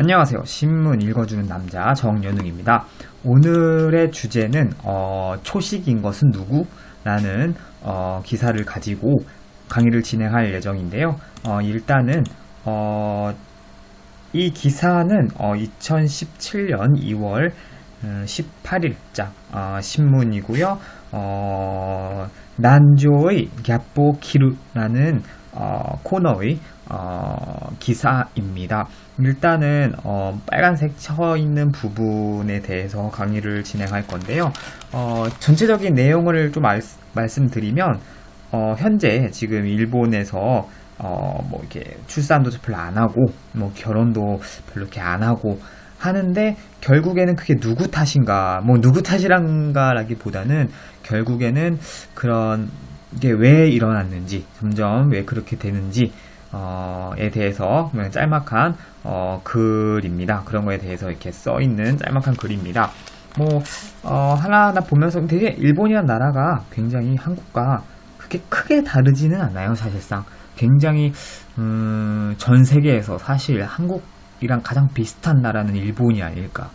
안녕하세요. 신문 읽어주는 남자 정연웅입니다. 오늘의 주제는 어, 초식인 것은 누구? 라는 어, 기사를 가지고 강의를 진행할 예정인데요. 어, 일단은 어, 이 기사는 2017년 2월 18일자 어, 신문이고요. 어, 난조의 갸뽀 키루라는 어, 코너의 어, 기사입니다. 일단은 어, 빨간색 쳐 있는 부분에 대해서 강의를 진행할 건데요. 어, 전체적인 내용을 좀 알- 말씀드리면 어, 현재 지금 일본에서 어, 뭐 이렇게 출산도 별로 안 하고 뭐 결혼도 별로 이렇게 안 하고 하는데 결국에는 그게 누구 탓인가 뭐 누구 탓이란가라기보다는 결국에는 그런 게 왜 일어났는지 점점 왜 그렇게 되는지 어, 에 대해서 그냥 짤막한 어, 글입니다. 그런 거에 대해서 이렇게 써 있는 짤막한 글입니다. 뭐 어, 하나하나 보면서 되게 일본이란 나라가 굉장히 한국과 그렇게 크게 다르지는 않아요. 사실상 굉장히 음, 전 세계에서 사실 한국이랑 가장 비슷한 나라는 일본이 아닐까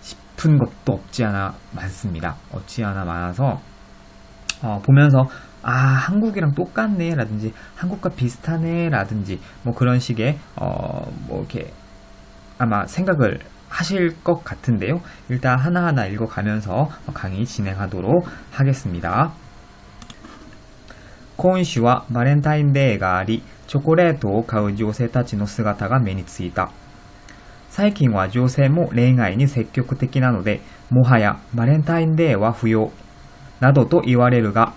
싶은 것도 없지 않아 많습니다. 없지 않아 많아서 어, 보면서 아 한국이랑 똑같네 라든지 한국과 비슷하네 라든지 뭐 그런 식의 어 뭐 이렇게 아마 생각을 하실 것 같은데요. 일단 하나하나 읽어가면서 강의 진행하도록 하겠습니다. 콘시와 바렌타인데이가 아리 초콜릿を 買う女性たちの姿が目についた最近は女性も恋愛に積極的なのでもはやバレンタインデーは不要などと言われるが、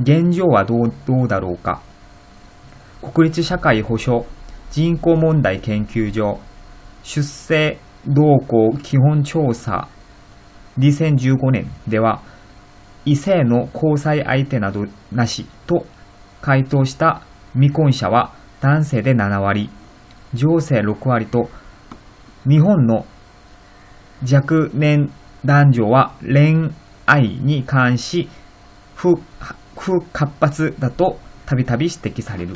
現状はどうどうだろうか。国立社会保障人口問題研究所出生動向基本調査2015年では、異性の交際相手などなしと回答した未婚者は男性で7割、女性6割と、日本の若年男女は恋愛に関し不不活発だとたびたび指摘される。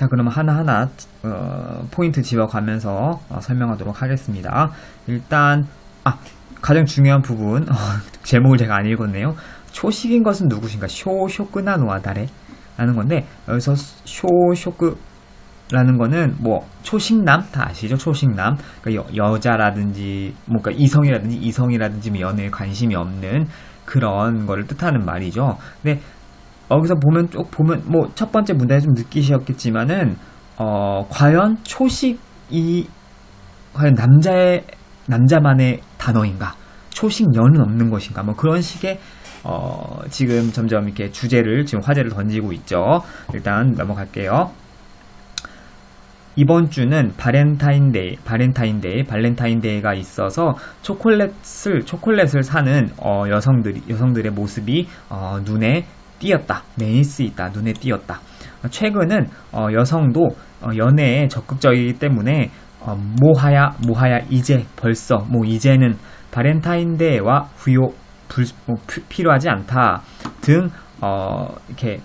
자, 그럼 하나하나 어, 포인트 집어가면서 어, 설명하도록 하겠습니다. 일단 아 가장 중요한 부분 어, 제목을 제가 안 읽었네요. 초식인 것은 누구신가? 쇼쇼크나 노아다레 라는 건데 여기서 쇼쇼크 라는 거는 뭐 초식남? 다 아시죠? 초식남. 그러니까 여, 여자라든지 뭔가 이성이라든지 이성이라든지 뭐 연애에 관심이 없는 그런 거를 뜻하는 말이죠. 근데 여기서 보면 쭉 보면 뭐 첫 번째 문제에 좀 느끼셨겠지만은 어 과연 초식이 과연 남자의 남자만의 단어인가? 초식녀는 없는 것인가? 뭐 그런 식의 어 지금 점점 이렇게 주제를 지금 화제를 던지고 있죠. 일단 넘어갈게요 이번 주는 바렌타인데이, 바렌타인데이, 발렌타인데이가 있어서 초콜릿을 초콜릿을 사는 어, 여성들이 여성들의 모습이 어, 눈에 띄었다. 매니스 있다. 눈에 띄었다. 최근은 어, 여성도 어, 연애에 적극적이기 때문에 어, 모하야 모하야 이제 벌써 뭐 이제는 바렌타인데이와 후요 불, 뭐, 피- 필요하지 않다 등 어, 이렇게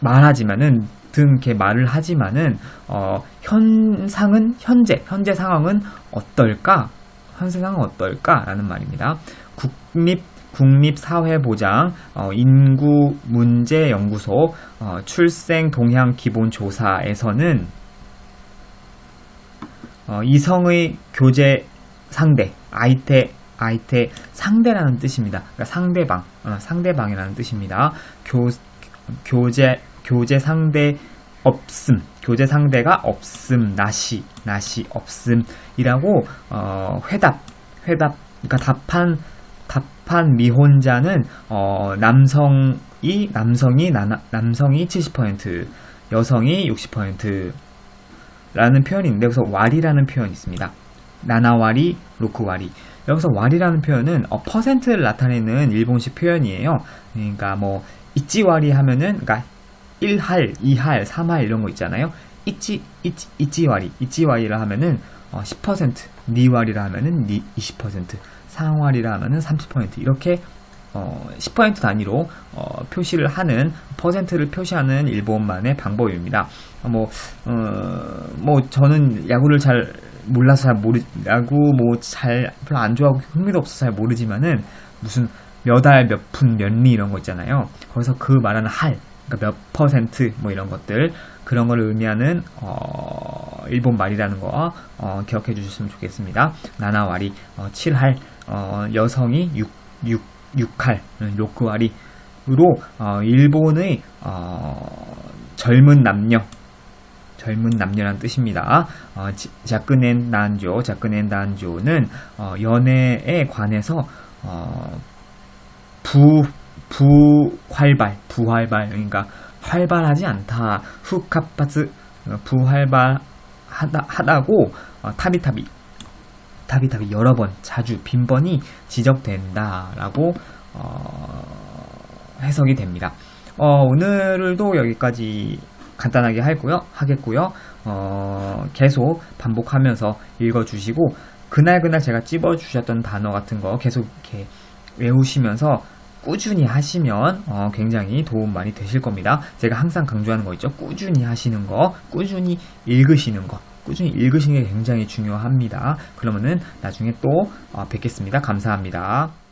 말하지만은 등 이렇게 말을 하지만은 어, 현상은 현재 현재 상황은 어떨까? 현재 상황은 어떨까라는 말입니다. 국립 국립사회보장 어, 인구문제연구소 어, 출생 동향 기본 조사에서는 어, 이성의 교제 상대 아이테 아이테 상대라는 뜻입니다. 그러니까 상대방 어, 상대방이라는 뜻입니다. 교 교제 교제 상대 없음 교제 상대가 없음 나시 나시 없음이라고 어, 회답 회답 그러니까 답한 답한 미혼자는 어, 남성이 남성이 나, 남성이 70% 여성이 60% 라는 표현이 있는데 여기서 와리라는 표현이 있습니다. 나나와리, 로크와리. 여기서 와리라는 표현은 어, 퍼센트를 나타내는 일본식 표현이에요. 그러니까 뭐 이찌와리 하면은 그러니까 1할, 2할, 3할 이런 거 있잖아요. 이찌 이찌 이찌와리, 이찌와리라 하면은 어, 10%, 니와리라 하면은 니 20%, 상와리라 하면은 30% 이렇게 어, 10% 단위로 어, 표시를 하는 퍼센트를 표시하는 일본만의 방법입니다. 뭐, 어, 뭐, 저는 야구를 잘 몰라서 잘 모르, 야구 뭐 잘, 별로 안 좋아하고 흥미도 없어서 잘 모르지만은 무슨 몇 알, 몇 푼, 몇 리 이런 거 있잖아요. 거기서 그 말하는 할, 그러니까 몇 퍼센트 뭐 이런 것들, 그런 거를 의미하는, 어, 일본 말이라는 거, 어, 기억해 주셨으면 좋겠습니다. 나나와리, 어, 7할, 어, 여성이 6, 6, 6할, 요크와리로, 어, 일본의, 어, 젊은 남녀, 젊은 남녀란 뜻입니다. 어, 지- 자크넨 난조, 자크넨 난조는 어, 연애에 관해서 어, 부 부활발, 부활발 그러니까 활발하지 않다. 후카파츠 어, 부활발 하다, 하다고 어, 타비타비 타비타비 여러 번 자주 빈번히 지적된다라고 어, 해석이 됩니다. 어, 오늘도 여기까지 간단하게 하고요, 하겠고요. 어, 계속 반복하면서 읽어주시고 그날 그날 제가 찝어주셨던 단어 같은 거 계속 이렇게 외우시면서 꾸준히 하시면 어, 굉장히 도움 많이 되실 겁니다. 제가 항상 강조하는 거 있죠. 꾸준히 하시는 거, 꾸준히 읽으시는 거. 꾸준히 읽으시는 게 굉장히 중요합니다. 그러면은 나중에 또 어, 뵙겠습니다. 감사합니다.